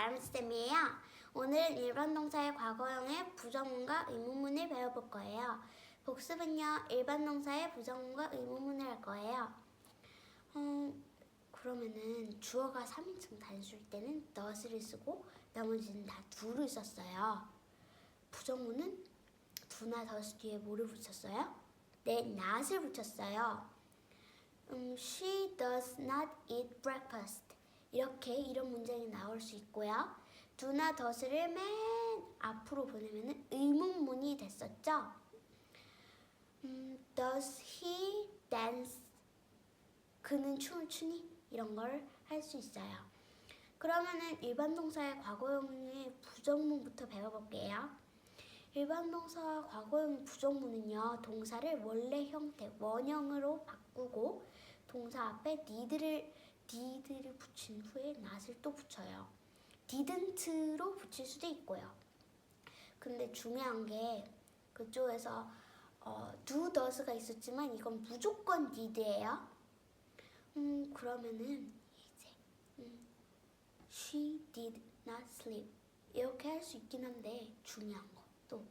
다람쥐쌤이에요. 오늘은 일반 동사의 과거형의 부정문과 의문문을 배워볼 거예요. 복습은요, 일반 동사의 부정문과 의문문을 할 거예요. 음, 그러면은 주어가 3인칭 단수일 때는 not을 쓰고 나머지는 다 do를 썼어요. 부정문은 do나 does 뒤에 뭐를 붙였어요? 네, not을 붙였어요. 음, she does not eat breakfast. 이렇게 이런 문장이 나올 수 있고요. do나 does를 맨 앞으로 보내면 의문문이 됐었죠. 음, does he dance? 그는 춤을 추니? 이런 걸 할 수 있어요. 그러면은 일반 동사의 과거형의 부정문부터 배워볼게요. 일반 동사 과거형 부정문은요 동사를 원래 형태 원형으로 바꾸고 동사 앞에 did를 did를 붙인 후에 not을 또 붙여요. didn't로 붙일 수도 있고요. 근데 중요한 게 그쪽에서 어, do, does가 있었지만 이건 무조건 did예요. 음 그러면은 이제 음, she did not sleep 이렇게 할 수 있긴 한데 중요한 거 또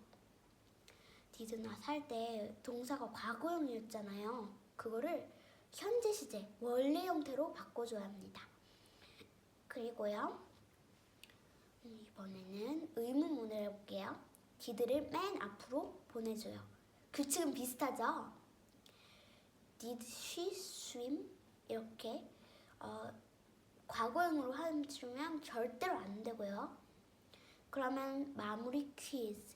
did not 할 때 동사가 과거형이었잖아요. 그거를 현재 시제 원래 형태로 바꿔줘야 합니다. 그리고요 음, 이번에는 의문문을 해볼게요. did를 맨 앞으로 보내줘요. 규칙은 비슷하죠? Did she swim? 이렇게 어, 과거형으로 하면 절대로 안 되고요. 그러면 마무리 퀴즈.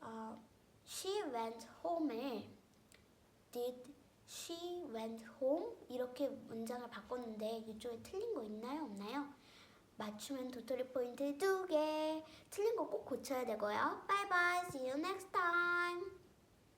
어, she went home을 did she went home 이렇게 문장을 바꿨는데 이쪽에 틀린 거 있나요? 없나요? 맞추면 도토리 포인트 두 개. 틀린 거 꼭 고쳐야 되고요. 바이바이. See you next time.